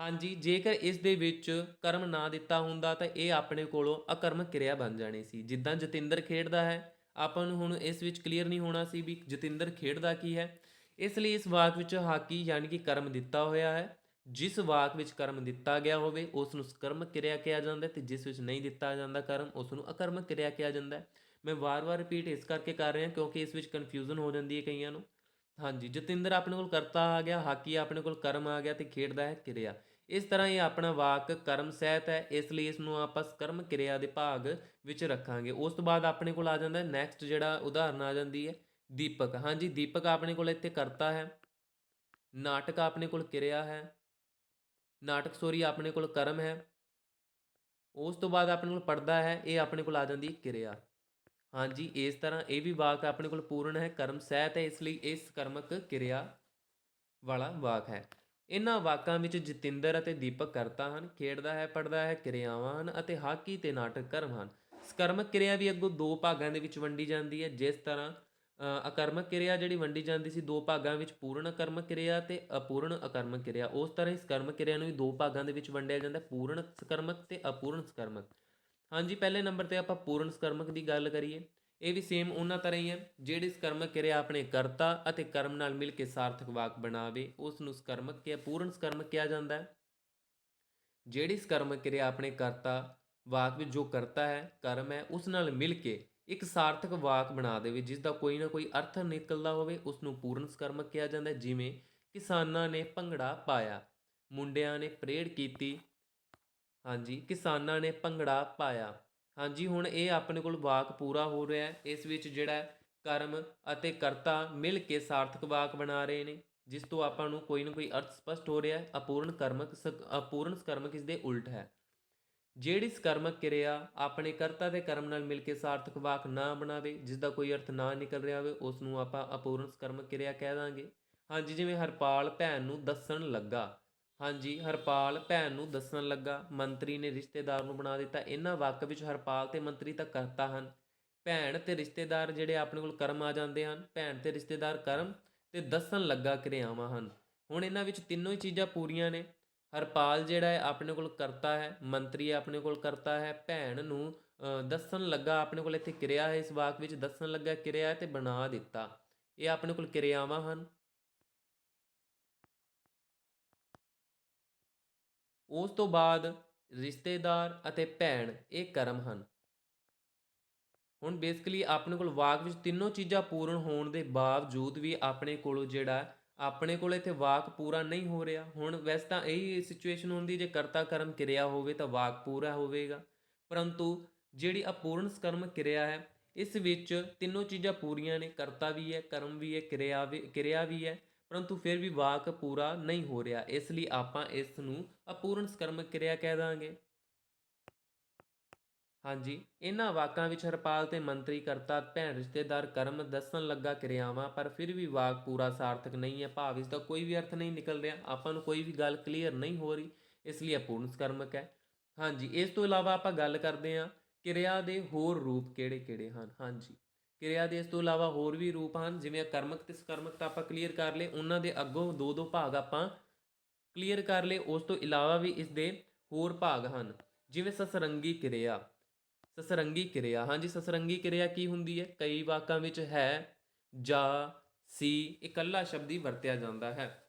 ਹਾਂਜੀ, ਜੇਕਰ ਇਸ ਦੇ ਵਿੱਚ ਕਰਮ ਨਾ ਦਿੱਤਾ ਹੁੰਦਾ ਤਾਂ ਇਹ ਆਪਣੇ ਕੋਲੋਂ ਅਕਰਮਕ ਕਿਰਿਆ ਬਣ ਜਾਣੀ ਸੀ। ਜਿੱਦਾਂ ਜਤਿੰਦਰ ਖੇਡਦਾ ਹੈ, ਆਪਾਂ ਨੂੰ ਹੁਣ ਇਸ ਵਿੱਚ ਕਲੀਅਰ ਨਹੀਂ ਹੋਣਾ ਸੀ ਵੀ ਜਤਿੰਦਰ ਖੇਡਦਾ ਕੀ ਹੈ। ਇਸ ਲਈ ਇਸ ਵਾਕ ਵਿੱਚ ਹਾਕੀ ਯਾਨੀ ਕਿ ਕਰਮ ਦਿੱਤਾ ਹੋਇਆ ਹੈ। ਜਿਸ ਵਾਕ ਵਿੱਚ ਕਰਮ ਦਿੱਤਾ ਗਿਆ ਹੋਵੇ, ਉਸ ਨੂੰ ਸਕਰਮਕ ਕਿਰਿਆ ਕਿਹਾ ਜਾਂਦਾ ਹੈ ਤੇ ਜਿਸ ਵਿੱਚ ਨਹੀਂ ਦਿੱਤਾ ਜਾਂਦਾ ਕਰਮ, ਉਸ ਨੂੰ ਅਕਰਮਕ ਕਿਰਿਆ ਕਿਹਾ ਜਾਂਦਾ ਹੈ। ਮੈਂ ਵਾਰ-ਵਾਰ ਰਿਪੀਟ ਇਸ ਕਰਕੇ ਕਰ ਰਿਹਾ ਕਿਉਂਕਿ ਇਸ ਵਿੱਚ ਕਨਫਿਊਜ਼ਨ ਹੋ ਜਾਂਦੀ ਹੈ ਕਈਆਂ ਨੂੰ। ਹਾਂਜੀ, ਜਤਿੰਦਰ ਆਪਣੇ ਕੋਲ ਕਰਤਾ ਆ ਗਿਆ, ਹਾਕੀ ਆਪਣੇ ਕੋਲ ਕਰਮ ਆ ਗਿਆ ਤੇ ਖੇਡਦਾ ਹੈ ਕਿਰਿਆ। ਇਸ ਤਰ੍ਹਾਂ ਇਹ ਆਪਣਾ ਵਾਕ ਕਰਮ ਸਹਿਤ ਹੈ, ਇਸ ਲਈ ਇਸ ਨੂੰ ਆਪਾਂ ਸਕਰਮ ਕਿਰਿਆ ਦੇ ਭਾਗ ਵਿੱਚ ਰੱਖਾਂਗੇ। ਉਸ ਤੋਂ ਬਾਅਦ ਆਪਣੇ ਕੋਲ ਆ ਜਾਂਦਾ ਨੈਕਸਟ ਜਿਹੜਾ ਉਦਾਹਰਨ ਆ ਜਾਂਦੀ ਹੈ, ਦੀਪਕ। ਹਾਂਜੀ, ਦੀਪਕ ਆਪਣੇ ਕੋਲ ਇੱਥੇ ਕਰਤਾ ਹੈ, ਨਾਟਕ ਆਪਣੇ ਕੋਲ ਕਿਰਿਆ ਹੈ। ਨਾਟਕ ਸੋਰੀ ਆਪਣੇ ਕੋਲ ਕਰਮ ਹੈ। ਉਸ ਤੋਂ ਬਾਅਦ ਆਪਣੇ ਕੋਲ ਪੜਦਾ ਹੈ, ਇਹ ਆਪਣੇ ਕੋਲ ਆ ਜਾਂਦੀ ਹੈ ਕਿਰਿਆ। ਹਾਂਜੀ, ਇਸ ਤਰ੍ਹਾਂ ਇਹ ਵੀ ਵਾਕ ਆਪਣੇ ਕੋਲ ਪੂਰਨ ਹੈ, ਕਰਮ ਸਹਿਤ ਹੈ, ਇਸ ਲਈ ਇਸ ਕਰਮਕ ਕਿਰਿਆ ਵਾਲਾ ਵਾਕ ਹੈ। ਇਹਨਾਂ ਵਾਕਾਂ ਵਿੱਚ ਜਤਿੰਦਰ ਅਤੇ ਦੀਪਕ ਕਰਤਾ ਹਨ, ਖੇਡਦਾ ਹੈ ਪੜਦਾ ਹੈ, ਕਿਰਿਆਵਾਂ ਹਨ ਅਤੇ ਹਾਕੀ ਤੇ ਨਾਟਕ ਕਰਮ ਹਨ। ਸਕਰਮਕ ਕਿਰਿਆ ਵੀ ਅੱਗੋਂ ਦੋ ਭਾਗਾਂ ਦੇ ਵਿੱਚ ਵੰਡੀ ਜਾਂਦੀ ਹੈ, ਜਿਸ ਤਰ੍ਹਾਂ ਅਕਰਮਕ ਕਿਰਿਆ ਜਿਹੜੀ ਵੰਡੀ ਜਾਂਦੀ ਸੀ ਦੋ ਭਾਗਾਂ ਵਿੱਚ ਪੂਰਨ ਅਕਰਮਕ ਕਿਰਿਆ ਤੇ ਅਪੂਰਨ ਅਕਰਮਕ ਕਿਰਿਆ। ਉਸ ਤਰ੍ਹਾਂ ਇਸ ਸਕਰਮਕ ਕਿਰਿਆ ਨੂੰ ਵੀ ਦੋ ਭਾਗਾਂ ਦੇ ਵਿੱਚ ਵੰਡਿਆ ਜਾਂਦਾ ਪੂਰਨ ਸਕਰਮਕ ਤੇ ਅਪੂਰਨ ਸਕਰਮਕ। ਹਾਂਜੀ, ਪਹਿਲੇ ਨੰਬਰ ਤੇ ਆਪਾਂ ਪੂਰਨ ਸਕਰਮਕ ਦੀ ਗੱਲ ਕਰੀਏ। ਇਹ ਵੀ ਸੇਮ ਉਹਨਾਂ ਤਰ੍ਹਾਂ ਹੀ ਹੈ, ਜਿਹੜੀ ਸਕਰਮਕ ਕਿਰਿਆ ਆਪਣੇ ਕਰਤਾ ਅਤੇ ਕਰਮ ਨਾਲ ਮਿਲ ਕੇ ਸਾਰਥਕ ਵਾਕ ਬਣਾਵੇ ਉਸ ਨੂੰ ਸਕਰਮਕ ਕਿਹਾ ਪੂਰਨ ਸਕਰਮਕ ਕਿਹਾ ਜਾਂਦਾ ਹੈ। ਜਿਹੜੀ ਸਕਰਮਕ ਕਿਰਿਆ ਆਪਣੇ ਕਰਤਾ, ਵਾਕ ਵਿੱਚ ਜੋ ਕਰਤਾ ਹੈ, ਕਰਮ ਹੈ, ਉਸ ਨਾਲ ਮਿਲ ਕੇ ਇੱਕ ਸਾਰਥਕ ਵਾਕ ਬਣਾ ਦੇਵੇ ਜਿਸ ਦਾ ਕੋਈ ਨਾ ਕੋਈ ਅਰਥ ਨਿਕਲਦਾ ਹੋਵੇ ਉਸ ਨੂੰ ਪੂਰਨ ਸਕਰਮਕ ਕਿਹਾ ਜਾਂਦਾ ਜਿਵੇਂ ਕਿਸਾਨਾਂ ਨੇ ਭੰਗੜਾ ਪਾਇਆ, ਮੁੰਡਿਆਂ ਨੇ ਪਰੇਡ ਕੀਤੀ, ਹਾਂਜੀ, ਕਿਸਾਨਾਂ ਨੇ ਭੰਗੜਾ ਪਾਇਆ। ਹਾਂਜੀ, ਹੁਣ ਇਹ ਆਪਣੇ ਕੋਲ ਵਾਕ ਪੂਰਾ ਹੋ ਰਿਹਾ ਹੈ। ਇਸ ਵਿੱਚ ਜਿਹੜਾ ਕਰਮ ਅਤੇ ਕਰਤਾ ਮਿਲ ਕੇ ਸਾਰਥਕ ਵਾਕ ਬਣਾ ਰਹੇ ਨੇ, ਜਿਸ ਤੋਂ ਆਪਾਂ ਨੂੰ ਕੋਈ ਨਾ ਕੋਈ ਅਰਥ ਸਪਸ਼ਟ ਹੋ ਰਿਹਾ ਹੈ। ਅਪੂਰਨ ਕਰਮਕ ਸਕ- ਅਪੂਰਨ ਸਕਰਮਕ ਇਸ ਦੇ ਉਲਟ ਹੈ। ਜਿਹੜੀ ਸਕਰਮਕ ਕਿਰਿਆ ਆਪਣੇ ਕਰਤਾ ਤੇ ਕਰਮ ਨਾਲ ਮਿਲ ਕੇ ਸਾਰਥਕ ਵਾਕ ਨਾ ਬਣਾਵੇ ਜਿਸ ਦਾ ਕੋਈ ਅਰਥ ਨਾ ਨਿਕਲ ਰਿਹਾ ਹੋਵੇ ਉਸ ਨੂੰ ਆਪਾਂ ਅਪੂਰਨ ਸਕਰਮਕ ਕਿਰਿਆ ਕਹਿ ਦਾਂਗੇ। ਹਾਂਜੀ, ਜਿਵੇਂ ਹਰਪਾਲ ਭੈਣ ਨੂੰ ਦੱਸਣ ਲੱਗਾ। ਹਾਂਜੀ, ਹਰਪਾਲ ਭੈਣ ਨੂੰ ਦੱਸਣ ਲੱਗਾ, ਮੰਤਰੀ ਨੇ ਰਿਸ਼ਤੇਦਾਰ ਨੂੰ ਬਣਾ ਦਿੱਤਾ। ਇਹਨਾਂ ਵਾਕ ਵਿੱਚ ਹਰਪਾਲ ਤੇ ਮੰਤਰੀ ਤਾਂ ਕਰਤਾ ਹਨ। ਭੈਣ ਤੇ ਰਿਸ਼ਤੇਦਾਰ ਜਿਹੜੇ ਆਪਣੇ ਕੋਲ ਕਰਮ ਆ ਜਾਂਦੇ ਹਨ, ਭੈਣ ਤੇ ਰਿਸ਼ਤੇਦਾਰ ਕਰਮ ਤੇ ਦੱਸਣ ਲੱਗਾ ਕਿਰਿਆਵਾਂ ਹਨ। ਹੁਣ ਇਹਨਾਂ ਵਿੱਚ ਤਿੰਨੋਂ ਹੀ ਚੀਜ਼ਾਂ ਪੂਰੀਆਂ ਨੇ। ਹਰਪਾਲ ਜਿਹੜਾ ਹੈ ਆਪਣੇ ਕੋਲ ਕਰਤਾ ਹੈ, ਮੰਤਰੀ ਆਪਣੇ ਕੋਲ ਕਰਤਾ ਹੈ, ਭੈਣ ਨੂੰ ਦੱਸਣ ਲੱਗਾ, ਆਪਣੇ ਕੋਲ ਇੱਥੇ ਕਿਰਿਆ ਹੈ, ਇਸ ਵਾਕ ਵਿੱਚ ਦੱਸਣ ਲੱਗਾ ਕਿਰਿਆ ਹੈ ਤੇ ਬਣਾ ਦਿੱਤਾ। ਇਹ ਆਪਣੇ ਕੋਲ ਕਿਰਿਆਵਾਂ ਹਨ। ਉਸ ਤੋਂ ਬਾਅਦ ਰਿਸ਼ਤੇਦਾਰ ਅਤੇ ਭੈਣ ਇਹ ਕਰਮ ਹਨ। ਹੁਣ ਬੇਸਿਕਲੀ ਆਪਣੇ ਕੋਲ ਵਾਕ ਵਿੱਚ ਤਿੰਨੋਂ ਚੀਜ਼ਾਂ ਪੂਰਨ ਹੋਣ ਦੇ ਬਾਵਜੂਦ ਵੀ ਆਪਣੇ ਕੋਲੋਂ ਜਿਹੜਾ ਆਪਣੇ ਕੋਲ ਇੱਥੇ ਵਾਕ ਪੂਰਾ ਨਹੀਂ ਹੋ ਰਿਹਾ। ਹੁਣ ਵੈਸੇ ਤਾਂ ਇਹੀ ਸਿਚੁਏਸ਼ਨ ਹੁੰਦੀ, ਜੇ ਕਰਤਾ ਕਰਮ ਕਿਰਿਆ ਹੋਵੇ ਤਾਂ ਵਾਕ ਪੂਰਾ ਹੋਵੇਗਾ। ਪਰੰਤੂ ਜਿਹੜੀ ਅਪੂਰਨ ਸਕਰਮ ਕਿਰਿਆ ਹੈ, ਇਸ ਵਿੱਚ ਤਿੰਨੋਂ ਚੀਜ਼ਾਂ ਪੂਰੀਆਂ ਨੇ, ਕਰਤਾ ਵੀ ਹੈ, ਕਰਮ ਵੀ ਹੈ, ਕਿਰਿਆ ਵੀ ਕਿਰਿਆ ਵੀ ਹੈ। ਪਰੰਤੂ ਫਿਰ ਵੀ ਵਾਕ ਪੂਰਾ ਨਹੀਂ ਹੋ ਰਿਹਾ। ਇਸ ਲਈ ਆਪਾਂ ਇਸ ਨੂੰ ਅਪੂਰਨ ਸਕਰਮ ਕਿਰਿਆ ਕਹਿ ਦਾਂਗੇ। ਹਾਂਜੀ, ਇਹਨਾਂ ਵਾਕਾਂ ਵਿੱਚ ਹਰਪਾਲ ਤੇ ਮੰਤਰੀ ਕਰਤਾ ਭੈਣ ਰਿਸ਼ਤੇਦਾਰ ਕਰਮ ਦੱਸਣ ਲੱਗਾ ਕਿਰਿਆਵਾਂ, ਪਰ ਫਿਰ ਵੀ ਵਾਕ ਪੂਰਾ ਸਾਰਥਕ ਨਹੀਂ ਹੈ। ਭਾਵ ਇਸ ਦਾ ਕੋਈ ਵੀ ਅਰਥ ਨਹੀਂ ਨਿਕਲ ਰਿਹਾ। ਆਪਾਂ ਨੂੰ ਕੋਈ ਵੀ ਗੱਲ ਕਲੀਅਰ ਨਹੀਂ ਹੋ ਰਹੀ, ਇਸ ਲਈ ਅਪੂਰਨ ਸਕਰਮਕ ਹੈ। ਹਾਂਜੀ, ਇਸ ਤੋਂ ਇਲਾਵਾ ਆਪਾਂ ਗੱਲ ਕਰਦੇ ਹਾਂ, ਕਿਰਿਆ ਦੇ ਹੋਰ ਰੂਪ ਕਿਹੜੇ-ਕਿਹੜੇ ਹਨ? ਹਾਂਜੀ, ਕਿਰਿਆ ਦੇ ਇਸ ਤੋਂ ਇਲਾਵਾ ਹੋਰ ਵੀ ਰੂਪ ਹਨ, ਜਿਵੇਂ ਕਰਮਕ ਤੇ ਸਕਰਮਕ ਤਾਂ ਆਪਾਂ ਕਲੀਅਰ ਕਰ ਲਏ, ਉਹਨਾਂ ਦੇ ਅੱਗੋਂ ਦੋ ਦੋ ਭਾਗ ਆਪਾਂ ਕਲੀਅਰ ਕਰ ਲਏ, ਉਸ ਤੋਂ ਇਲਾਵਾ ਵੀ ਇਸ ਦੇ ਹੋਰ ਭਾਗ ਹਨ। ਜਿਵੇਂ ਸਸਰੰਗੀ ਕਿਰਿਆ ਸਸਰੰਗੀ ਕਿਰਿਆ। ਹਾਂਜੀ, ਸਸਰੰਗੀ ਕਿਰਿਆ ਕੀ ਹੁੰਦੀ ਹੈ? ਕਈ ਵਾਕਾਂ ਵਿੱਚ ਹੈ, ਜਾ, ਸੀ ਇਕੱਲਾ ਸ਼ਬਦ ਹੀ ਵਰਤਿਆ ਜਾਂਦਾ ਹੈ।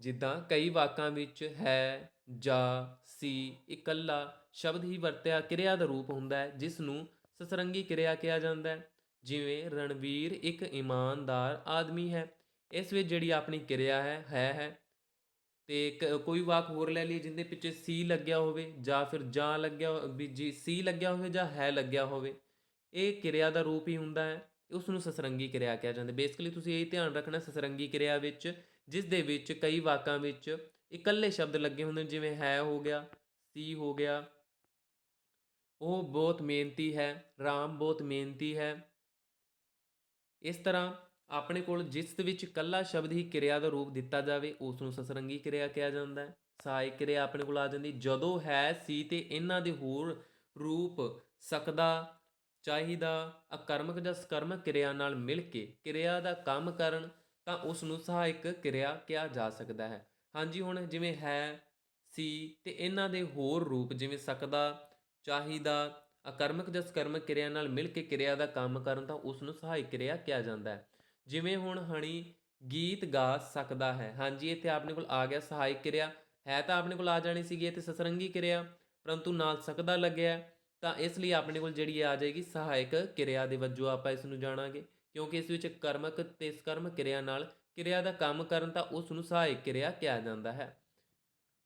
ਜਿੱਦਾਂ ਕਈ ਵਾਕਾਂ ਵਿੱਚ ਹੈ, ਜਾ, ਸੀ ਇਕੱਲਾ ਸ਼ਬਦ ਹੀ ਵਰਤਿਆ ਕਿਰਿਆ ਦਾ ਰੂਪ ਹੁੰਦਾ ਹੈ ਜਿਸ ਨੂੰ ਸਸਰੰਗੀ ਕਿਰਿਆ ਕਿਹਾ ਜਾਂਦਾ ਹੈ। ਜਿਵੇਂ ਰਣਵੀਰ ਇੱਕ ਇਮਾਨਦਾਰ ਆਦਮੀ ਹੈ, ਇਸ ਵਿੱਚ ਜਿਹੜੀ ਆਪਣੀ ਕਿਰਿਆ ਹੈ ਹੈ ਹੈ ਤੇ ਕ- ਕੋਈ ਵਾਕ ਹੋਰ ਲੈ ਲਈ ਜਿੰਦੇ ਪਿੱਛੇ ਸੀ ਲੱਗਿਆ ਹੋਵੇ ਜਾਂ ਫਿਰ ਜਾਂ ਲੱਗਿਆ ਹੋ- ਵੀ ਜੀ ਸੀ ਲੱਗਿਆ ਹੋਵੇ ਜਾਂ ਹੈ ਲੱਗਿਆ ਹੋਵੇ, ਇਹ ਕਿਰਿਆ ਦਾ ਰੂਪ ਹੀ ਹੁੰਦਾ ਹੈ ਉਸ ਨੂੰ ਸਸਰੰਗੀ ਕਿਰਿਆ ਕਿਹਾ ਜਾਂਦਾ। ਬੇਸਿਕਲੀ ਤੁਸੀਂ ਇਹ ਧਿਆਨ ਰੱਖਣਾ ਸਸਰੰਗੀ ਕਿਰਿਆ ਵਿੱਚ, ਜਿਸ ਦੇ ਵਿੱਚ ਕਈ ਵਾਕਾਂ ਵਿੱਚ ਇਕੱਲੇ ਸ਼ਬਦ ਲੱਗੇ ਹੁੰਦੇ ਨੇ, ਜਿਵੇਂ ਹੈ ਹੋ ਗਿਆ, ਸੀ ਹੋ ਗਿਆ, ਉਹ ਬਹੁਤ ਮਿਹਨਤੀ ਹੈ, ਰਾਮ ਬਹੁਤ ਮਿਹਨਤੀ ਹੈ। ਇਸ ਤਰ੍ਹਾਂ ਆਪਣੇ ਕੋਲ ਜਿਸ ਵਿੱਚ ਇਕੱਲਾ ਸ਼ਬਦ ਹੀ ਕਿਰਿਆ ਦਾ ਰੂਪ ਦਿੱਤਾ ਜਾਵੇ ਉਸ ਨੂੰ ਸਸਰੰਗੀ ਕਿਰਿਆ ਕਿਹਾ ਜਾਂਦਾ ਹੈ। ਸਹਾਇਕ ਕਿਰਿਆ ਆਪਣੇ ਕੋਲ ਆ ਜਾਂਦੀ, ਜਦੋਂ ਹੈ, ਸੀ ਤੇ ਇਹਨਾਂ ਦੇ ਹੋਰ ਰੂਪ ਸਕਦਾ, ਚਾਹੀਦਾ, ਅਕਰਮਕ ਜਾਂ ਸਕਰਮਕ ਕਿਰਿਆ ਨਾਲ ਮਿਲ ਕੇ ਕਿਰਿਆ ਦਾ ਕੰਮ ਕਰਨ, ਤਾਂ ਉਸ ਨੂੰ ਸਹਾਇਕ ਕਿਰਿਆ ਕਿਹਾ ਜਾ ਸਕਦਾ ਹੈ। ਹਾਂਜੀ, ਹੁਣ ਜਿਵੇਂ ਹੈ, ਸੀ ਤੇ ਇਹਨਾਂ ਦੇ ਹੋਰ ਰੂਪ ਜਿਵੇਂ ਸਕਦਾ, ਚਾਹੀਦਾ, ਅਕਰਮਕ ਜਾਂ ਸਕਰਮਕ ਕਿਰਿਆ ਨਾਲ ਮਿਲ ਕੇ ਕਿਰਿਆ ਦਾ ਕੰਮ ਕਰਨ, ਤਾਂ ਉਸ ਨੂੰ ਸਹਾਇਕ ਕਿਰਿਆ ਕਿਹਾ ਜਾਂਦਾ ਹੈ। ਜਿਵੇਂ ਹੁਣ ਹਣੀ ਗੀਤ ਗਾ ਸਕਦਾ ਹੈ। ਹਾਂਜੀ ਇੱਥੇ ਆਪਣੇ ਕੋਲ ਆ ਗਿਆ, ਸਹਾਇਕ ਕਿਰਿਆ। ਹੈ ਤਾਂ ਆਪਣੇ ਕੋਲ ਆ ਜਾਣੀ ਸੀਗੀ ਇੱਥੇ ਸਸਰੰਗੀ ਕਿਰਿਆ, ਪਰੰਤੂ ਨਾਲ ਸਕਦਾ ਲੱਗਿਆ ਤਾਂ ਇਸ ਲਈ ਆਪਣੇ ਕੋਲ ਜਿਹੜੀ ਆ ਜਾਏਗੀ ਸਹਾਇਕ ਕਿਰਿਆ ਦੇ ਵਜੋਂ ਆਪਾਂ ਇਸ ਨੂੰ ਜਾਣਾਂਗੇ। ਕਿਉਂਕਿ ਇਸ ਵਿੱਚ ਕਰਮਕ ਤੇ ਸਕਰਮਕ ਕਿਰਿਆ ਨਾਲ ਕਿਰਿਆ ਦਾ ਕੰਮ ਕਰਨ ਤਾਂ ਉਸ ਨੂੰ ਸਹਾਇਕ ਕਿਰਿਆ ਕਿਹਾ ਜਾਂਦਾ ਹੈ।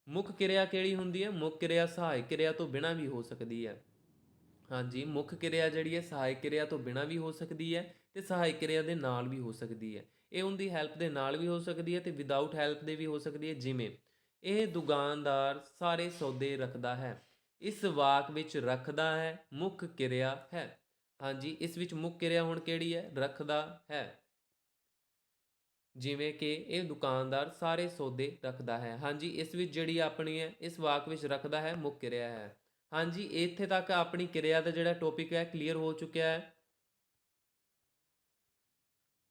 ਮੁੱਖ ਕਿਰਿਆ ਕਿਹੜੀ ਹੁੰਦੀ ਹੈ? ਮੁੱਖ ਕਿਰਿਆ ਸਹਾਇਕ ਕਿਰਿਆ ਤੋਂ ਬਿਨਾਂ ਵੀ ਹੋ ਸਕਦੀ ਹੈ। ਹਾਂਜੀ, ਮੁੱਖ ਕਿਰਿਆ ਜਿਹੜੀ ਹੈ, ਸਹਾਇਕ ਕਿਰਿਆ ਤੋਂ ਬਿਨਾਂ ਵੀ ਹੋ ਸਕਦੀ ਹੈ ਤੇ ਸਹਾਇਕ ਕਿਰਿਆ ਦੇ ਨਾਲ ਵੀ ਹੋ ਸਕਦੀ ਹੈ। ਇਹ ਉਹਦੀ ਹੈਲਪ ਦੇ ਨਾਲ ਵੀ ਹੋ ਸਕਦੀ ਹੈ ਤੇ ਵਿਦਆਊਟ ਹੈਲਪ ਦੇ ਵੀ ਹੋ ਸਕਦੀ ਹੈ, ਜਿਵੇਂ ਇਹ ਦੁਕਾਨਦਾਰ ਸਾਰੇ ਸੌਦੇ ਰੱਖਦਾ ਹੈ, ਇਸ ਵਾਕ ਵਿੱਚ ਰੱਖਦਾ ਹੈ, ਮੁੱਖ ਕਿਰਿਆ ਹੈ। ਹਾਂਜੀ, ਇਸ ਵਿੱਚ ਮੁੱਖ ਕਿਰਿਆ ਹੁਣ ਕਿਹੜੀ ਹੈ? ਰੱਖਦਾ ਹੈ। ਜਿਵੇਂ ਕਿ ਇਹ ਦੁਕਾਨਦਾਰ ਸਾਰੇ ਸੌਦੇ ਰੱਖਦਾ ਹੈ। ਹਾਂਜੀ, ਇਸ ਵਿੱਚ ਜਿਹੜੀ ਆਪਣੀ ਹੈ, ਇਸ ਵਾਕ ਵਿੱਚ ਰੱਖਦਾ ਹੈ, ਮੁੱਖ ਕਿਰਿਆ ਹੈ। ਹਾਂਜੀ, ਇੱਥੇ ਤੱਕ ਆਪਣੀ ਕਿਰਿਆ ਦਾ ਜਿਹੜਾ ਟੌਪਿਕ ਹੈ ਕਲੀਅਰ ਹੋ ਚੁੱਕਿਆ ਹੈ।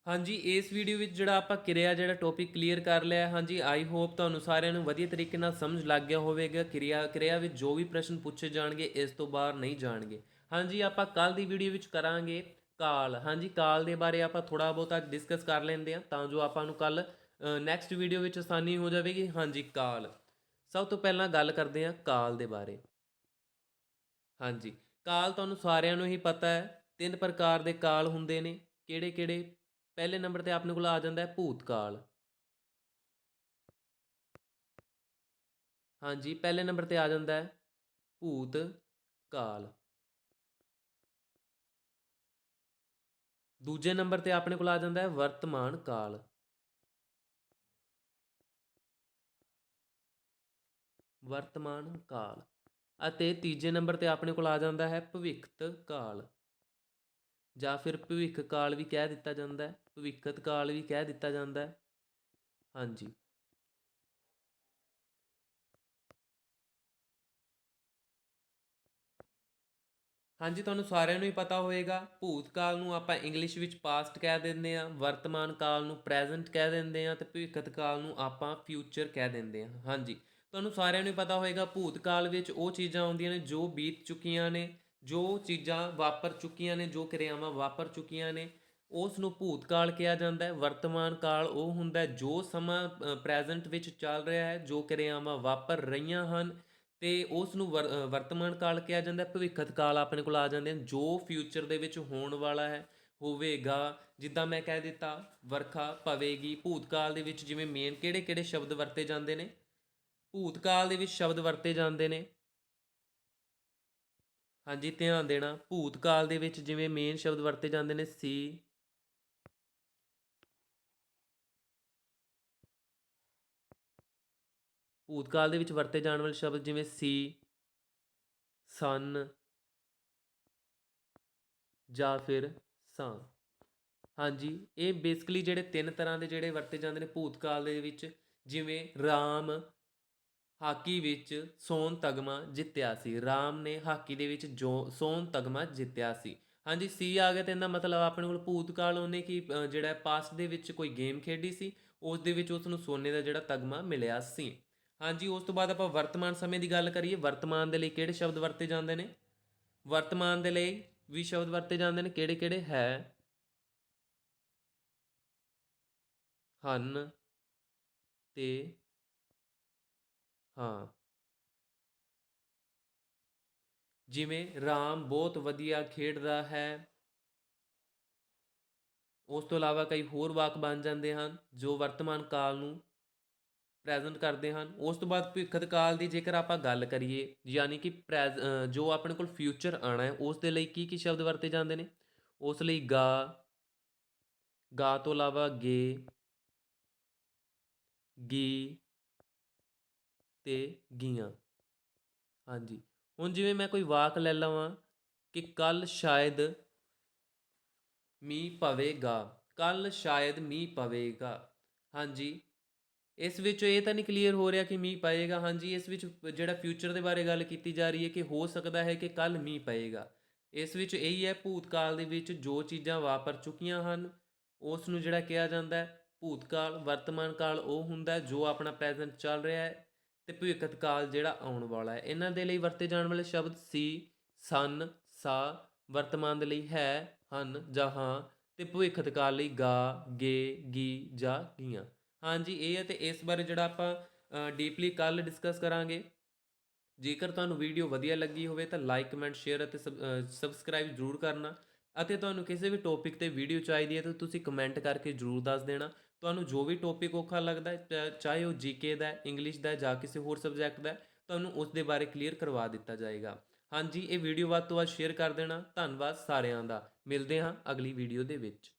ਹਾਂਜੀ, ਇਸ ਵੀਡੀਓ ਵਿੱਚ ਜਿਹੜਾ ਆਪਾਂ ਕਿਰਿਆ ਜਿਹੜਾ ਟੌਪਿਕ ਕਲੀਅਰ ਕਰ ਲਿਆ ਹਾਂਜੀ ਆਈ ਹੋਪ ਤੁਹਾਨੂੰ ਸਾਰਿਆਂ ਨੂੰ ਵਧੀਆ ਤਰੀਕੇ ਨਾਲ ਸਮਝ ਲੱਗ ਗਿਆ ਹੋਵੇਗਾ। ਕਿਰਿਆ ਕਿਰਿਆ ਵਿੱਚ ਜੋ ਵੀ ਪ੍ਰਸ਼ਨ ਪੁੱਛੇ ਜਾਣਗੇ, ਇਸ ਤੋਂ ਬਾਹਰ ਨਹੀਂ ਜਾਣਗੇ। ਹਾਂਜੀ, ਆਪਾਂ ਕੱਲ ਦੀ ਵੀਡੀਓ ਵਿੱਚ ਕਰਾਂਗੇ ਕਾਲ। ਹਾਂਜੀ, ਕਾਲ ਦੇ ਬਾਰੇ ਆਪਾਂ ਥੋੜਾ ਬਹੁਤਾ ਡਿਸਕਸ ਕਰ ਲੈਂਦੇ ਹਾਂ, ਤਾਂ ਜੋ ਆਪਾਂ ਨੂੰ ਕੱਲ ਨੈਕਸਟ ਵੀਡੀਓ ਵਿੱਚ ਆਸਾਨੀ ਹੋ ਜਾਵੇਗੀ। ਹਾਂਜੀ, ਕਾਲ। ਸਭ ਤੋਂ ਪਹਿਲਾਂ ਗੱਲ ਕਰਦੇ ਹਾਂ ਕਾਲ ਦੇ ਬਾਰੇ। ਹਾਂਜੀ। ਕਾਲ ਤੁਹਾਨੂੰ ਸਾਰਿਆਂ ਨੂੰ ਹੀ ਪਤਾ ਹੈ। ਤਿੰਨ ਪ੍ਰਕਾਰ ਦੇ ਕਾਲ ਹੁੰਦੇ ਨੇ। ਕਿਹੜੇ ਕਿਹੜੇ? ਪਹਿਲੇ ਨੰਬਰ ਤੇ ਆਪਣੇ ਕੋਲ ਆ ਜਾਂਦਾ ਹੈ ਭੂਤਕਾਲ ਹਾਂਜੀ, ਪਹਿਲੇ ਨੰਬਰ ਤੇ ਆ ਜਾਂਦਾ ਹੈ ਭੂਤ ਕਾਲ। ਦੂਜੇ ਨੰਬਰ ਤੇ ਆਪਣੇ ਕੋਲ ਆ ਜਾਂਦਾ ਹੈ ਵਰਤਮਾਨ ਕਾਲ। ਵਰਤਮਾਨ ਕਾਲ। ਅਤੇ ਤੀਜੇ ਨੰਬਰ ਤੇ ਆਪਣੇ ਕੋਲ ਆ ਜਾਂਦਾ ਹੈ ਭਵਿੱਖਤ ਕਾਲ। ਜਾਂ ਫਿਰ ਭਵਿੱਖ ਕਾਲ ਵੀ ਕਹਿ ਦਿੱਤਾ ਜਾਂਦਾ ਹੈ, ਭਵਿੱਖਤ ਕਾਲ ਵੀ ਕਹਿ ਦਿੱਤਾ ਜਾਂਦਾ ਹੈ। ਹਾਂਜੀ। ਹਾਂਜੀ, ਤੁਹਾਨੂੰ ਸਾਰਿਆਂ ਨੂੰ ਹੀ ਪਤਾ ਹੋਵੇਗਾ ਭੂਤਕਾਲ ਨੂੰ ਆਪਾਂ ਇੰਗਲਿਸ਼ ਵਿੱਚ ਪਾਸਟ ਕਹਿ ਦਿੰਦੇ ਆ ਵਰਤਮਾਨ ਕਾਲ ਨੂੰ ਪ੍ਰੈਜ਼ੈਂਟ ਕਹਿ ਦਿੰਦੇ ਆ ਤੇ ਭਵਿੱਖਤ ਕਾਲ ਨੂੰ ਆਪਾਂ ਫਿਊਚਰ ਕਹਿ ਦਿੰਦੇ ਆ ਹਾਂਜੀ। ਤੁਹਾਨੂੰ ਸਾਰਿਆਂ ਨੂੰ ਹੀ ਪਤਾ ਹੋਵੇਗਾ ਭੂਤਕਾਲ ਵਿੱਚ ਉਹ ਚੀਜ਼ਾਂ ਆਉਂਦੀਆਂ ਨੇ ਜੋ ਬੀਤ ਚੁੱਕੀਆਂ ਨੇ, ਜੋ ਚੀਜ਼ਾਂ ਵਾਪਰ ਚੁੱਕੀਆਂ ਨੇ, ਜੋ ਕਿਰਿਆਵਾਂ ਵਾਪਰ ਚੁੱਕੀਆਂ ਨੇ ਉਸ ਨੂੰ ਭੂਤ ਕਾਲ ਕਿਹਾ ਜਾਂਦਾ ਹੈ, ਵਰਤਮਾਨ ਕਾਲ ਉਹ ਹੁੰਦਾ ਹੈ ਜੋ ਸਮਾਂ ਪ੍ਰੈਜ਼ੈਂਟ ਵਿੱਚ ਚੱਲ ਰਿਹਾ ਹੈ, ਜੋ ਕਿਰਿਆਵਾਂ ਵਾਪਰ ਰਹੀਆਂ ਹਨ ਤੇ ਉਸ ਨੂੰ ਵਰ- ਵਰਤਮਾਨ ਕਾਲ ਕਿਹਾ ਜਾਂਦਾ ਹੈ, ਭਵਿੱਖਤ ਕਾਲ ਆਪਣੇ ਕੋਲ ਆ ਜਾਂਦੇ ਹਨ, ਜੋ ਫਿਊਚਰ ਦੇ ਵਿੱਚ ਹੋਣ ਵਾਲਾ ਹੈ, ਹੋਵੇਗਾ, ਜਿੱਦਾਂ ਮੈਂ ਕਹਿ ਦਿੱਤਾ, ਵਰਖਾ ਪਵੇਗੀ, ਭੂਤਕਾਲ ਦੇ ਵਿੱਚ ਜਿਵੇਂ ਮੇਨ ਕਿਹੜੇ ਕਿਹੜੇ ਸ਼ਬਦ ਵਰਤੇ ਜਾਂਦੇ ਨੇ? ਭੂਤਕਾਲ ਦੇ ਵਿੱਚ ਸ਼ਬਦ ਵਰਤੇ ਜਾਂਦੇ ਨੇ। ਹਾਂਜੀ, ਧਿਆਨ ਦੇਣਾ। ਭੂਤਕਾਲ ਦੇ ਵਿੱਚ ਜਿਵੇਂ ਮੇਨ ਸ਼ਬਦ ਵਰਤੇ ਜਾਂਦੇ ਨੇ, ਸੀ। ਭੂਤਕਾਲ ਦੇ ਵਿੱਚ ਵਰਤੇ ਜਾਣ ਵਾਲੇ ਸ਼ਬਦ ਜਿਵੇਂ ਸੀ, ਸਨ ਜਾਂ ਫਿਰ ਸਾਂ। ਹਾਂਜੀ, ਇਹ ਬੇਸਿਕਲੀ ਜਿਹੜੇ ਤਿੰਨ ਤਰ੍ਹਾਂ ਦੇ ਜਿਹੜੇ ਵਰਤੇ ਜਾਂਦੇ ਨੇ ਭੂਤਕਾਲ ਦੇ ਵਿੱਚ, ਜਿਵੇਂ ਰਾਮ ਹਾਕੀ ਵਿੱਚ ਸੋਨ ਤਗਮਾ ਜਿੱਤਿਆ ਸੀ। ਰਾਮ ਨੇ ਹਾਕੀ ਦੇ ਵਿੱਚ ਜੋ ਸੋਨ ਤਗਮਾ ਜਿੱਤਿਆ ਸੀ। ਹਾਂਜੀ, ਸੀ ਆ ਗਿਆ ਤੇ ਇਹਦਾ ਮਤਲਬ ਆਪਣੇ ਕੋਲ ਭੂਤਕਾਲ, ਉਹਨੇ ਕੀ ਜਿਹੜਾ ਪਾਸਟ ਦੇ ਵਿੱਚ ਕੋਈ ਗੇਮ ਖੇਡੀ ਸੀ, ਉਸ ਦੇ ਵਿੱਚ ਉਸ ਨੂੰ ਸੋਨੇ ਦਾ ਜਿਹੜਾ ਤਗਮਾ ਮਿਲਿਆ ਸੀ। ਹਾਂਜੀ, ਉਸ ਤੋਂ ਬਾਅਦ ਆਪਾਂ ਵਰਤਮਾਨ ਸਮੇਂ ਦੀ ਗੱਲ ਕਰੀਏ, ਵਰਤਮਾਨ ਦੇ ਲਈ ਕਿਹੜੇ ਸ਼ਬਦ ਵਰਤੇ ਜਾਂਦੇ ਨੇ? ਵਰਤਮਾਨ ਦੇ ਲਈ ਵੀ ਸ਼ਬਦ ਵਰਤੇ ਜਾਂਦੇ ਨੇ, ਕਿਹੜੇ ਕਿਹੜੇ? ਹੈ, ਹਨ, ਤੇ ਹਾਂ। ਜਿਵੇਂ ਰਾਮ ਬਹੁਤ ਵਧੀਆ ਖੇਡਦਾ ਹੈ। ਉਸ ਤੋਂ ਇਲਾਵਾ ਕਈ ਹੋਰ ਵਾਕ ਬਣ ਜਾਂਦੇ ਹਨ, ਜੋ ਵਰਤਮਾਨ ਕਾਲ ਨੂੰ ਪ੍ਰੈਜ਼ੈਂਟ ਕਰਦੇ ਹਨ। ਉਸ ਤੋਂ ਬਾਅਦ ਭਵਿੱਖਤ ਕਾਲ ਦੀ ਜੇਕਰ ਆਪਾਂ ਗੱਲ ਕਰੀਏ, ਯਾਨੀ ਕਿ ਪ੍ਰੈਜ਼ ਜੋ ਆਪਣੇ ਕੋਲ ਫਿਊਚਰ ਆਣਾ ਹੈ, ਉਸ ਦੇ ਲਈ ਕੀ ਕੀ ਸ਼ਬਦ ਵਰਤੇ ਜਾਂਦੇ ਨੇ? ਉਸ ਲਈ ਗਾ ਗਾ ਤੋਂ ਇਲਾਵਾ ਗੇ, ਗੀ ਅਤੇ ਗੀਆਂ। ਹਾਂਜੀ। ਹੁਣ ਜਿਵੇਂ ਮੈਂ ਕੋਈ ਵਾਕ ਲੈ ਲਵਾਂ ਕਿ ਕੱਲ੍ਹ ਸ਼ਾਇਦ ਮੀਂਹ ਪਵੇਗਾ, ਕੱਲ੍ਹ ਸ਼ਾਇਦ ਮੀਂਹ ਪਵੇਗਾ। ਹਾਂਜੀ। ਇਸ ਵਿੱਚ ਇਹ ਤਾਂ ਨਹੀਂ ਕਲੀਅਰ ਹੋ ਰਿਹਾ ਕਿ ਮੀਂਹ ਪਏਗਾ। ਹਾਂਜੀ, ਇਸ ਵਿੱਚ ਜਿਹੜਾ ਫਿਊਚਰ ਦੇ ਬਾਰੇ ਗੱਲ ਕੀਤੀ ਜਾ ਰਹੀ ਹੈ ਕਿ ਹੋ ਸਕਦਾ ਹੈ ਕਿ ਕੱਲ ਮੀਂਹ ਪਏਗਾ। ਇਸ ਵਿੱਚ ਇਹੀ ਹੈ, ਭੂਤਕਾਲ ਦੇ ਵਿੱਚ ਜੋ ਚੀਜ਼ਾਂ ਵਾਪਰ ਚੁੱਕੀਆਂ ਹਨ, ਉਸ ਨੂੰ ਜਿਹੜਾ ਕਿਹਾ ਜਾਂਦਾ ਹੈ, ਭੂਤਕਾਲ, ਵਰਤਮਾਨ ਕਾਲ ਉਹ ਹੁੰਦਾ ਜੋ ਆਪਣਾ ਪ੍ਰੈਜ਼ੈਂਟ ਚੱਲ ਰਿਹਾ ਹੈ। ਤੇ ਭਵਿੱਖਤ ਕਾਲ ਜਿਹੜਾ ਆਉਣ ਵਾਲਾ ਹੈ। ਇਹਨਾਂ ਦੇ ਲਈ ਵਰਤੇ ਜਾਣ ਵਾਲੇ ਸ਼ਬਦ ਸੀ, ਸਨ, ਸਾ, ਵਰਤਮਾਨ ਦੇ ਲਈ ਹੈ, ਹਨ ਜਾਂ ਹਾਂ ਤੇ ਭਵਿੱਖਤ ਕਾਲ ਲਈ ਗਾ, ਗੇ, ਗੀ ਜਾਂ ਗੀਆਂ। ਹਾਂਜੀ, ਇਹ ਹੈ ਤੇ ਇਸ ਬਾਰੇ ਜਿਹੜਾ ਆਪਾਂ ਡੀਪਲੀ ਕੱਲ ਡਿਸਕਸ ਕਰਾਂਗੇ। ਜੇਕਰ ਤੁਹਾਨੂੰ ਵੀਡੀਓ ਵਧੀਆ ਲੱਗੀ ਹੋਵੇ ਤਾਂ ਲਾਈਕ ਕਮੈਂਟ ਸ਼ੇਅਰ ਅਤੇ ਸਬਸਕ੍ਰਾਈਬ ਜ਼ਰੂਰ ਕਰਨਾ। ਅਤੇ ਤੁਹਾਨੂੰ ਕਿਸੇ ਵੀ ਟੌਪਿਕ ਤੇ ਵੀਡੀਓ ਚਾਹੀਦੀ ਹੈ ਤਾਂ ਤੁਸੀਂ ਕਮੈਂਟ ਕਰਕੇ ਜ਼ਰੂਰ ਦੱਸ ਦੇਣਾ। ਤੁਹਾਨੂੰ ਜੋ ਵੀ ਟੌਪਿਕ ਔਖਾ ਲੱਗਦਾ ਹੈ, ਚਾਹੇ ਉਹ ਜੀਕੇ ਦਾ ਹੈ ਇੰਗਲਿਸ਼ ਦਾ ਹੈ, ਜਾਂ ਕਿਸੇ ਹੋਰ ਸਬਜੈਕਟ ਦਾ ਤੁਹਾਨੂੰ ਉਸ ਦੇ ਬਾਰੇ ਕਲੀਅਰ ਕਰਵਾ ਦਿੱਤਾ ਜਾਏਗਾ। ਹਾਂਜੀ, ਇਹ ਵੀਡੀਓ ਵੱਧ ਤੋਂ ਵੱਧ ਸ਼ੇਅਰ ਕਰ ਦੇਣਾ। ਧੰਨਵਾਦ ਸਾਰਿਆਂ ਦਾ। ਮਿਲਦੇ ਹਾਂ ਅਗਲੀ ਵੀਡੀਓ ਦੇ ਵਿੱਚ।